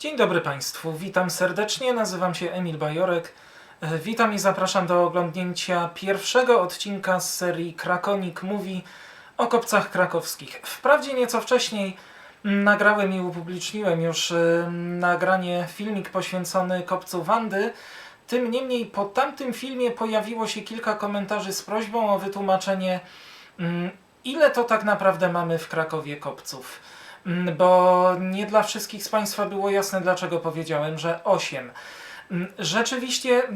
Dzień dobry Państwu, witam serdecznie, nazywam się Emil Bajorek. E, Witam i zapraszam do oglądnięcia pierwszego odcinka z serii Krakonik Mówi o kopcach krakowskich. Wprawdzie nieco wcześniej nagrałem i upubliczniłem już e, nagranie, filmik poświęcony kopcu Wandy, tym niemniej po tamtym filmie pojawiło się kilka komentarzy z prośbą o wytłumaczenie, ile to tak naprawdę mamy w Krakowie kopców. Mm, Bo nie dla wszystkich z Państwa było jasne, dlaczego powiedziałem, że 8. Rzeczywiście y,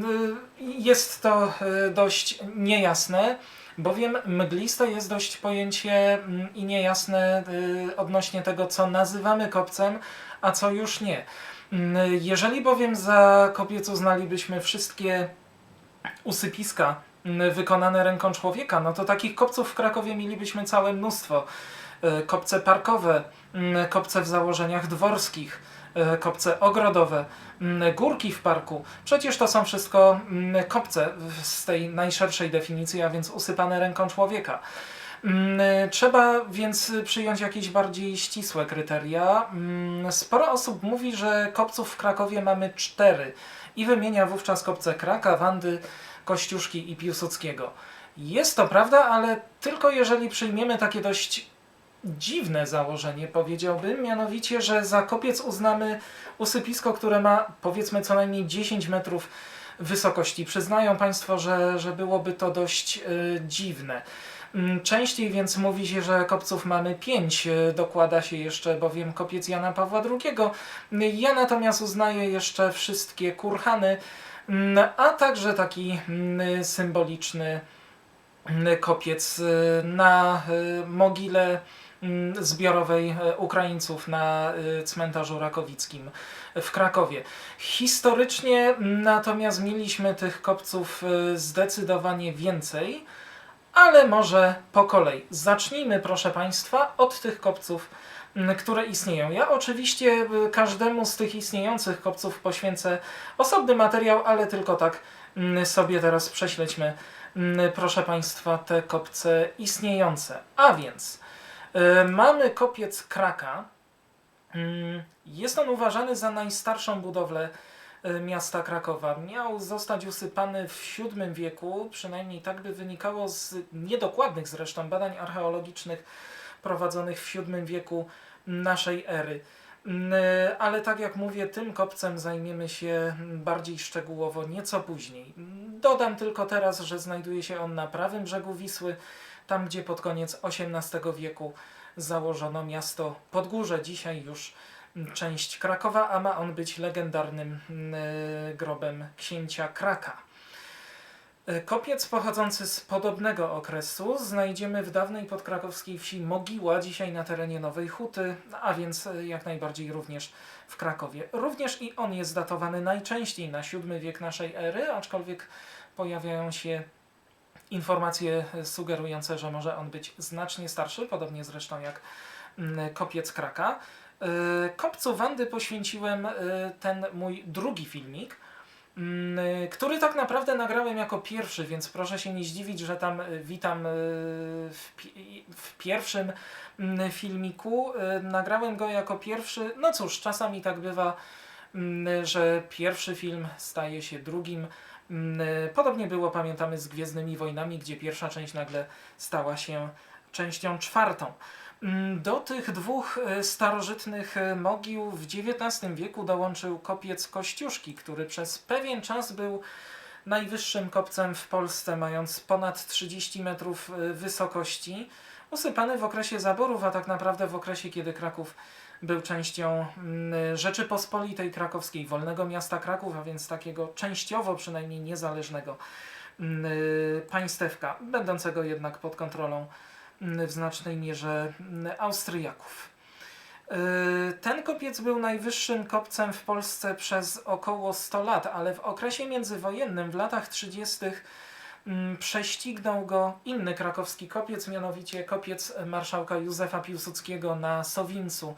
jest to y, dość niejasne, bowiem mgliste jest dość pojęcie mm, i niejasne y, odnośnie tego, co nazywamy kopcem, a co już nie. Mm, Jeżeli bowiem za kopiec uznalibyśmy wszystkie usypiska mm, wykonane ręką człowieka, no to takich kopców w Krakowie mielibyśmy całe mnóstwo. E, Kopce parkowe, mm, kopce w założeniach dworskich, e, kopce ogrodowe, mm, górki w parku. Przecież to są wszystko mm, kopce z tej najszerszej definicji, a więc usypane ręką człowieka. Trzeba więc przyjąć jakieś bardziej ścisłe kryteria. Sporo osób mówi, że kopców w Krakowie mamy cztery i wymienia wówczas kopce Kraka, Wandy, Kościuszki i Piłsudskiego. Jest to prawda, ale tylko jeżeli przyjmiemy takie dość dziwne założenie, powiedziałbym, mianowicie, że za kopiec uznamy usypisko, które ma powiedzmy co najmniej 10 metrów wysokości. Przyznają Państwo, że, że byłoby to dość y, dziwne. Mm, Częściej więc mówi się, że kopców mamy 5, dokłada się jeszcze bowiem kopiec Jana Pawła II. Ja natomiast uznaję jeszcze wszystkie kurhany, mm, a także taki mm, symboliczny kopiec y, na y, mogile zbiorowej e, Ukraińców na y, cmentarzu rakowickim w Krakowie. Historycznie mm, natomiast mieliśmy tych kopców y, zdecydowanie więcej, ale może po kolei. Zacznijmy, proszę Państwa, od tych kopców, mm, które istnieją. Ja oczywiście każdemu z tych istniejących kopców poświęcę osobny materiał, ale tylko tak mm, sobie teraz prześledźmy, mm, proszę Państwa, te kopce istniejące. A więc mamy kopiec Kraka. Mm, Jest on uważany za najstarszą budowlę y, miasta Krakowa. Miał zostać usypany w VII wieku, przynajmniej tak by wynikało z niedokładnych zresztą badań archeologicznych prowadzonych w VII wieku naszej ery. Mm, y, Ale tak jak mówię, tym kopcem zajmiemy się bardziej szczegółowo nieco później. Dodam tylko teraz, że znajduje się on na prawym brzegu Wisły, tam gdzie pod koniec XVIII wieku założono miasto Podgórze, dzisiaj już część Krakowa, a ma on być legendarnym mm, y, grobem księcia Kraka. Y, Kopiec pochodzący z podobnego okresu znajdziemy w dawnej podkrakowskiej wsi Mogiła, dzisiaj na terenie Nowej Huty, a więc y, jak najbardziej również w Krakowie. Również i on jest datowany najczęściej na VII wiek naszej ery, aczkolwiek pojawiają się informacje sugerujące, że może on być znacznie starszy, podobnie zresztą jak mm, kopiec Kraka. Y, Kopcu Wandy poświęciłem y, ten mój drugi filmik, mm, który tak naprawdę nagrałem jako pierwszy, więc proszę się nie zdziwić, że tam y, witam w, pi- w pierwszym mm, filmiku. Nagrałem go jako pierwszy. No cóż, czasami tak bywa, że pierwszy film staje się drugim. Mm, y, Podobnie było, pamiętamy, z Gwiezdnymi Wojnami, gdzie pierwsza część nagle stała się częścią czwartą. Mm, Do tych dwóch e, starożytnych e, mogił w XIX wieku dołączył kopiec Kościuszki, który przez pewien czas był najwyższym kopcem w Polsce, mając ponad 30 metrów e, wysokości, usypany w okresie zaborów, a tak naprawdę w okresie, kiedy Kraków był częścią mm, Rzeczypospolitej Krakowskiej, Wolnego Miasta Kraków, a więc takiego częściowo przynajmniej niezależnego mm, państewka, będącego jednak pod kontrolą mm, w znacznej mierze Austriaków. Yy, Ten kopiec był najwyższym kopcem w Polsce przez około 100 lat, ale w okresie międzywojennym, w latach 30., mm, prześcignął go inny krakowski kopiec, mianowicie kopiec marszałka Józefa Piłsudskiego na Sowińcu, mm,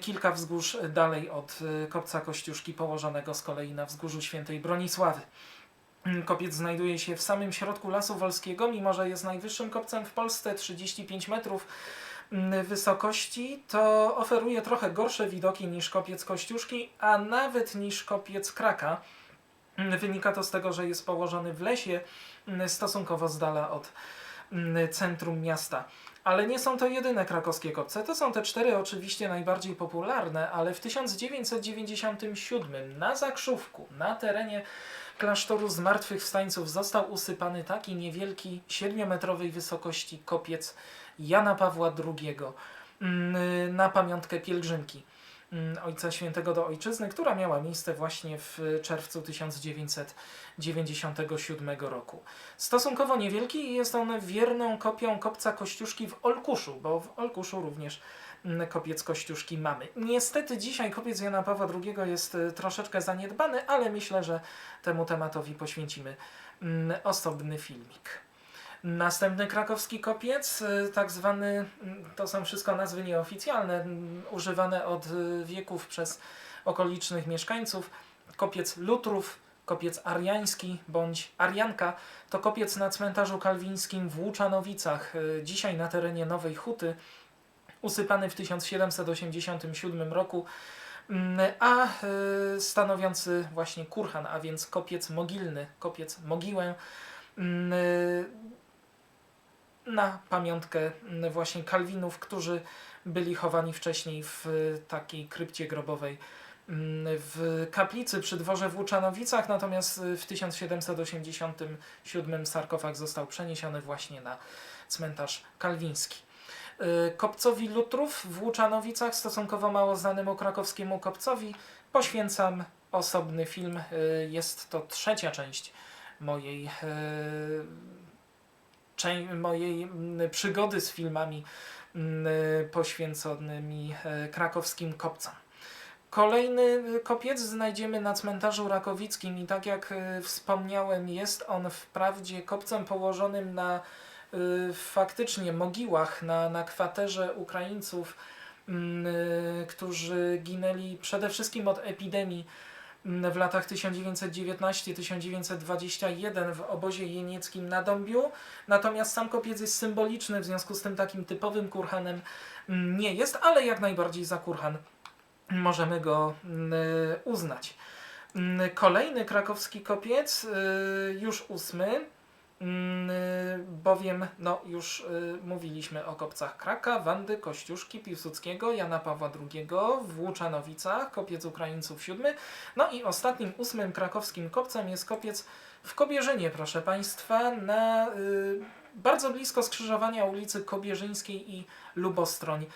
kilka wzgórz dalej od y, kopca Kościuszki, położonego z kolei na wzgórzu świętej Bronisławy. Mm, Kopiec znajduje się w samym środku Lasu Wolskiego, mimo że jest najwyższym kopcem w Polsce, 35 metrów. mm, wysokości, to oferuje trochę gorsze widoki niż kopiec Kościuszki, a nawet niż kopiec Kraka. Mm, Wynika to z tego, że jest położony w lesie, stosunkowo z dala od centrum miasta. Ale nie są to jedyne krakowskie kopce. To są te cztery oczywiście najbardziej popularne, ale w 1997 na Zakrzówku, na terenie klasztoru Zmartwychwstańców został usypany taki niewielki, 7-metrowej wysokości kopiec Jana Pawła II mm, na pamiątkę pielgrzymki Ojca Świętego do Ojczyzny, która miała miejsce właśnie w czerwcu 1997 roku. Stosunkowo niewielki jest on wierną kopią kopca Kościuszki w Olkuszu, bo w Olkuszu również mm, kopiec Kościuszki mamy. Niestety dzisiaj kopiec Jana Pawła II jest y, troszeczkę zaniedbany, ale myślę, że temu tematowi poświęcimy mm, osobny filmik. Następny krakowski kopiec, y, tak zwany, mm, to są wszystko nazwy nieoficjalne, używane od y, wieków przez okolicznych mieszkańców. Kopiec Lutrów, kopiec Ariański bądź Arianka to kopiec na cmentarzu kalwińskim w Łuczanowicach, y, dzisiaj na terenie Nowej Huty, usypany w 1787 roku, mm, a y, stanowiący właśnie kurhan, a więc kopiec mogilny, kopiec mogiłę mm, y, na pamiątkę mm, właśnie Kalwinów, którzy byli chowani wcześniej w y, takiej krypcie grobowej mm, w kaplicy przy dworze w Łuczanowicach, natomiast y, w 1787 sarkofag został przeniesiony właśnie na cmentarz kalwiński. Y, Kopcowi Lutrów w Łuczanowicach, stosunkowo mało znanemu krakowskiemu kopcowi, poświęcam osobny film. Jest to trzecia część mojej, mojej mm, przygody z filmami mm, poświęconymi y, krakowskim kopcom. Kolejny y, kopiec znajdziemy na cmentarzu rakowickim i tak jak y, wspomniałem, jest on wprawdzie kopcem położonym na faktycznie mogiłach, na, na kwaterze Ukraińców, mm, którzy ginęli przede wszystkim od epidemii w latach 1919-1921 w obozie jenieckim na Dąbiu. Natomiast sam kopiec jest symboliczny, w związku z tym takim typowym kurhanem mm, nie jest, ale jak najbardziej za kurhan możemy go mm, uznać. Mm, Kolejny krakowski kopiec, y, już ósmy, mm, bowiem no, już y, mówiliśmy o kopcach Kraka, Wandy, Kościuszki, Piłsudskiego, Jana Pawła II w kopiec Ukraińców siódmy. No i ostatnim, ósmym krakowskim kopcem jest kopiec w Kobierzynie, proszę Państwa, na y, bardzo blisko skrzyżowania ulicy Kobierzyńskiej i Lubostroń.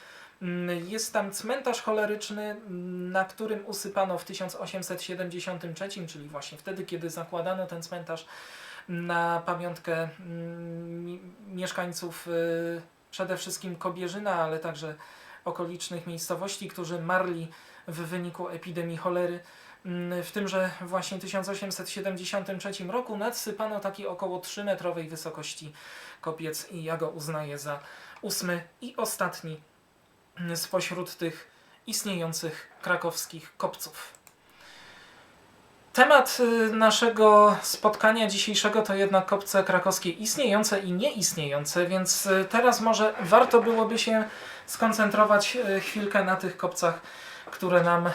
Mm, Jest tam cmentarz choleryczny, mm, na którym usypano w 1873, czyli właśnie wtedy, kiedy zakładano ten cmentarz na pamiątkę mm, mi- mieszkańców y, przede wszystkim Kobierzyna, ale także okolicznych miejscowości, którzy marli w wyniku epidemii cholery. Mm, W tymże właśnie 1873 roku nadsypano taki około 3-metrowej wysokości kopiec i ja go uznaję za ósmy i ostatni spośród tych istniejących krakowskich kopców. Temat y, naszego spotkania dzisiejszego to jednak kopce krakowskie istniejące i nieistniejące, więc y, teraz może warto byłoby się skoncentrować y, chwilkę na tych kopcach, które nam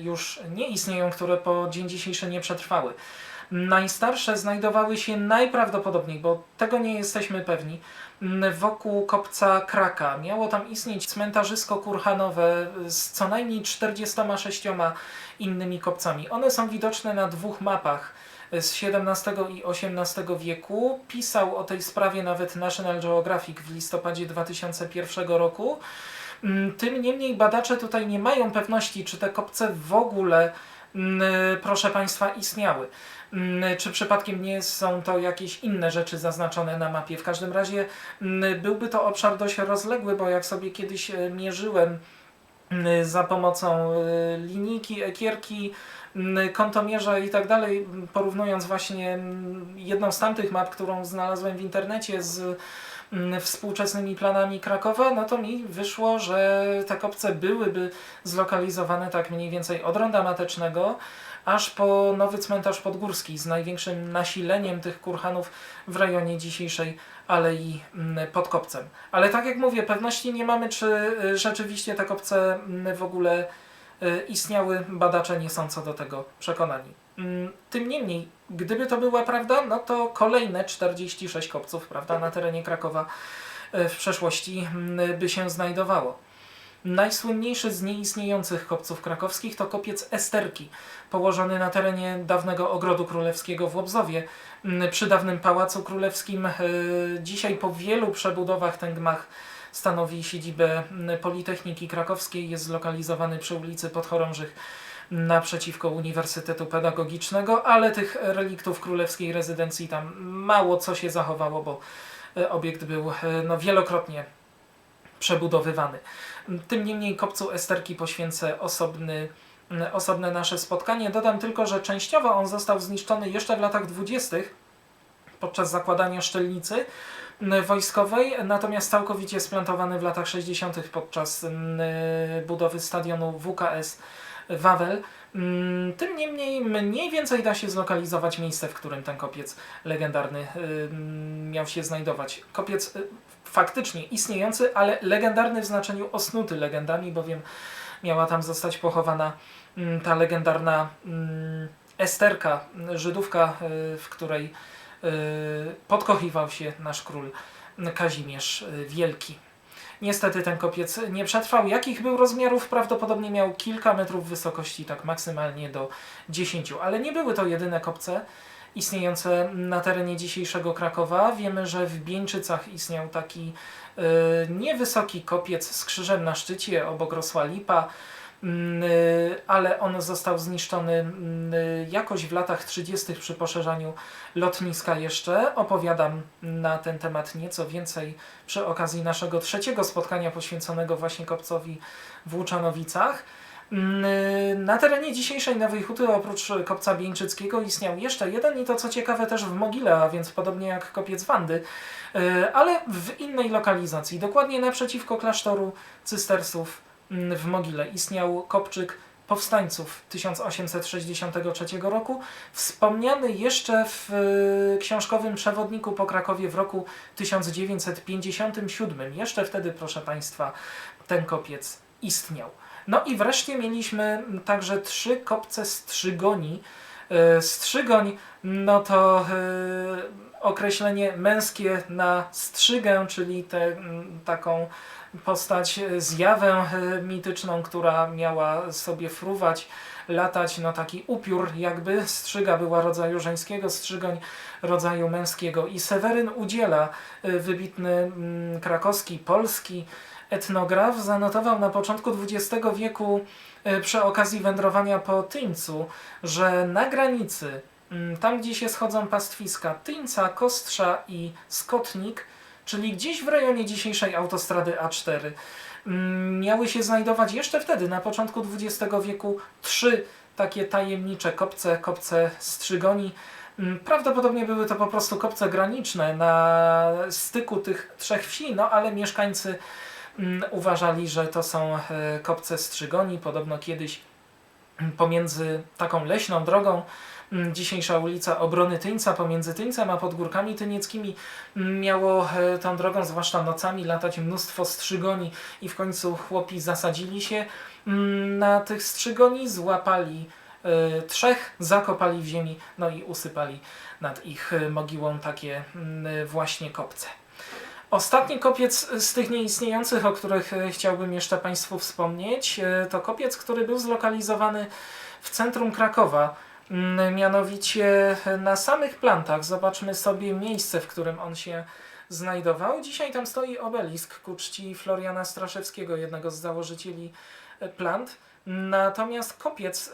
już nie istnieją, które po dzień dzisiejszy nie przetrwały. Najstarsze znajdowały się najprawdopodobniej, bo tego nie jesteśmy pewni, wokół kopca Kraka. Miało tam istnieć cmentarzysko kurhanowe z co najmniej 46 innymi kopcami. One są widoczne na dwóch mapach z XVII i XVIII wieku. Pisał o tej sprawie nawet National Geographic w listopadzie 2001 roku. Tym niemniej badacze tutaj nie mają pewności, czy te kopce w ogóle, proszę Państwa, istniały. Mm, Czy przypadkiem nie są to jakieś inne rzeczy zaznaczone na mapie? W każdym razie mm, byłby to obszar dość rozległy, bo jak sobie kiedyś e, mierzyłem mm, za pomocą linijki, ekierki, mm, kątomierza i tak dalej, porównując właśnie mm, jedną z tamtych map, którą znalazłem w internecie z mm, współczesnymi planami Krakowa, no to mi wyszło, że te kopce byłyby zlokalizowane tak mniej więcej od Ronda Matecznego, aż po nowy cmentarz podgórski z największym nasileniem tych kurhanów w rejonie dzisiejszej alei mm, pod kopcem. Ale tak jak mówię, pewności nie mamy, czy y, rzeczywiście te kopce mm, w ogóle y, istniały. Badacze nie są co do tego przekonani. Mm, Tym niemniej, gdyby to była prawda, no to kolejne 46 kopców prawda, na terenie Krakowa y, w przeszłości mm, by się znajdowało. Najsłynniejszy z nieistniejących kopców krakowskich to kopiec Esterki, położony na terenie dawnego Ogrodu Królewskiego w Łobzowie, m, przy dawnym Pałacu Królewskim. E, Dzisiaj po wielu przebudowach ten gmach stanowi siedzibę Politechniki Krakowskiej, jest zlokalizowany przy ulicy Podchorążych naprzeciwko Uniwersytetu Pedagogicznego, ale tych reliktów królewskiej rezydencji tam mało co się zachowało, bo e, obiekt był e, no, wielokrotnie przebudowywany. Tym niemniej kopcu Esterki poświęcę osobny, osobne nasze spotkanie. Dodam tylko, że częściowo on został zniszczony jeszcze w latach dwudziestych podczas zakładania szczelnicy wojskowej, natomiast całkowicie splantowany w latach 60. podczas budowy stadionu WKS Wawel. Mm, Tym niemniej mniej więcej da się zlokalizować miejsce, w którym ten kopiec legendarny ym, miał się znajdować. Kopiec y, faktycznie istniejący, ale legendarny w znaczeniu osnuty legendami, bowiem miała tam zostać pochowana mm, ta legendarna mm, Esterka, Żydówka, y, w której y, podkochiwał się nasz król Kazimierz y, Wielki. Niestety ten kopiec nie przetrwał. Jakich był rozmiarów? Prawdopodobnie miał kilka metrów wysokości, tak maksymalnie do 10. Ale nie były to jedyne kopce istniejące na terenie dzisiejszego Krakowa. Wiemy, że w Bieńczycach istniał taki y, niewysoki kopiec z krzyżem na szczycie obok rosła lipa, ale on został zniszczony mm, y, jakoś w latach 30. przy poszerzaniu lotniska jeszcze. Opowiadam na ten temat nieco więcej przy okazji naszego trzeciego spotkania poświęconego właśnie kopcowi w Łuczanowicach. Mm, y, Na terenie dzisiejszej Nowej Huty oprócz kopca Bieńczyckiego istniał jeszcze jeden i to co ciekawe też w Mogile, a więc podobnie jak kopiec Wandy, y, ale w innej lokalizacji, dokładnie naprzeciwko klasztoru cystersów mm, w Mogile istniał kopczyk powstańców 1863 roku, wspomniany jeszcze w y, książkowym przewodniku po Krakowie w roku 1957. Jeszcze wtedy, proszę Państwa, ten kopiec istniał. No i wreszcie mieliśmy także trzy kopce strzygoni. E, Strzygoń, no to e, określenie męskie na strzygę, czyli tę mm, taką postać, e, zjawę e, mityczną, która miała sobie fruwać, latać, no taki upiór jakby. Strzyga była rodzaju żeńskiego, strzygoń rodzaju męskiego. I Seweryn Udziela, e, wybitny mm, krakowski, polski etnograf, zanotował na początku XX wieku przy okazji wędrowania po Tyńcu, że na granicy, mm, tam gdzie się schodzą pastwiska Tyńca, Kostrza i Skotnik, czyli gdzieś w rejonie dzisiejszej autostrady A4, mm, miały się znajdować jeszcze wtedy, na początku XX wieku, trzy takie tajemnicze kopce, kopce strzygoni. Mm, Prawdopodobnie były to po prostu kopce graniczne na styku tych trzech wsi, no ale mieszkańcy mm, uważali, że to są e, kopce strzygoni. Podobno kiedyś pomiędzy taką leśną drogą, mm, dzisiejsza ulica Obrony Tyńca, pomiędzy Tyńcem a Podgórkami Tynieckimi mm, miało e, tą drogą, zwłaszcza nocami, latać mnóstwo strzygoni i w końcu chłopi zasadzili się mm, na tych strzygoni, złapali e, trzech, zakopali w ziemi, no i usypali nad ich e, mogiłą takie właśnie kopce. Ostatni kopiec z tych nieistniejących, o których e, chciałbym jeszcze Państwu wspomnieć, e, to kopiec, który był zlokalizowany w centrum Krakowa, mianowicie na samych plantach. Zobaczmy sobie miejsce, w którym on się znajdował. Dzisiaj tam stoi obelisk ku czci Floriana Straszewskiego, jednego z założycieli e, plant. Natomiast kopiec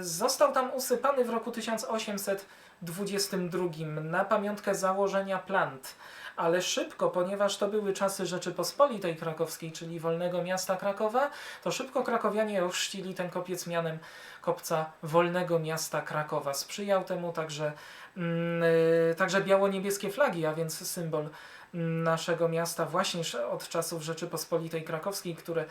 został tam usypany w roku 1822 na pamiątkę założenia plant. Ale szybko, ponieważ to były czasy Rzeczypospolitej Krakowskiej, czyli Wolnego Miasta Krakowa, to szybko krakowianie ochrzcili ten kopiec mianem kopca Wolnego Miasta Krakowa. Sprzyjał temu także, mm, y, także biało-niebieskie flagi, a więc symbol naszego miasta właśnie od czasów Rzeczypospolitej Krakowskiej, które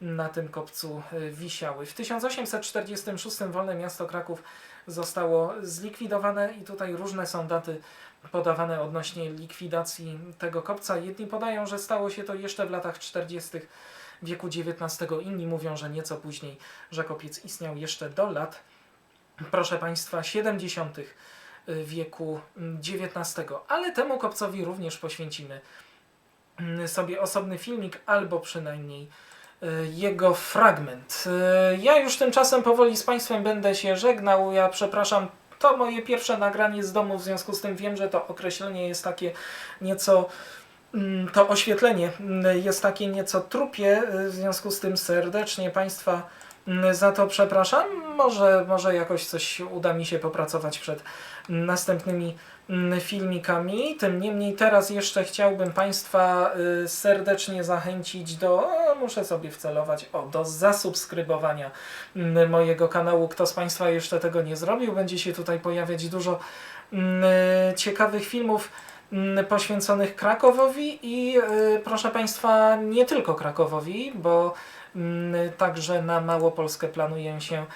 na tym kopcu y, wisiały. W 1846 Wolne Miasto Kraków zostało zlikwidowane i tutaj różne są daty podawane odnośnie likwidacji tego kopca. Jedni podają, że stało się to jeszcze w latach 40. wieku XIX, inni mówią, że nieco później, że kopiec istniał jeszcze do lat, proszę Państwa, 70. wieku XIX. Ale temu kopcowi również poświęcimy sobie osobny filmik, albo przynajmniej y, jego fragment. Y, Ja już tymczasem powoli z Państwem będę się żegnał. Ja przepraszam, to moje pierwsze nagranie z domu, w związku z tym wiem, że to określenie jest takie nieco. mm, To oświetlenie mm, jest takie nieco trupie, y, w związku z tym serdecznie Państwa za to przepraszam. Może, może jakoś coś uda mi się popracować przed następnymi mm, filmikami. Tym niemniej teraz jeszcze chciałbym Państwa y, serdecznie zachęcić do, muszę sobie wcelować, o, do zasubskrybowania mm, mojego kanału. Kto z Państwa jeszcze tego nie zrobił, będzie się tutaj pojawiać dużo mm, ciekawych filmów mm, poświęconych Krakowowi i y, proszę Państwa, nie tylko Krakowowi, bo mm, także na Małopolskę planuję się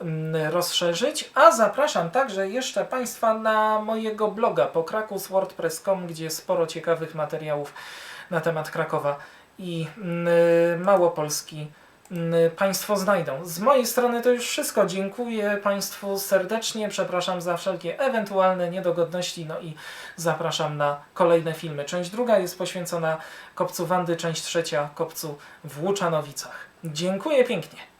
mm, rozszerzyć, a zapraszam także jeszcze Państwa na mojego bloga pokrakuswordpress.com, gdzie sporo ciekawych materiałów na temat Krakowa i mm, Małopolski mm, Państwo znajdą. Z mojej strony to już wszystko. Dziękuję Państwu serdecznie, przepraszam za wszelkie ewentualne niedogodności, no i zapraszam na kolejne filmy. Część druga jest poświęcona kopcu Wandy, część trzecia kopcu w Łuczanowicach. Dziękuję pięknie.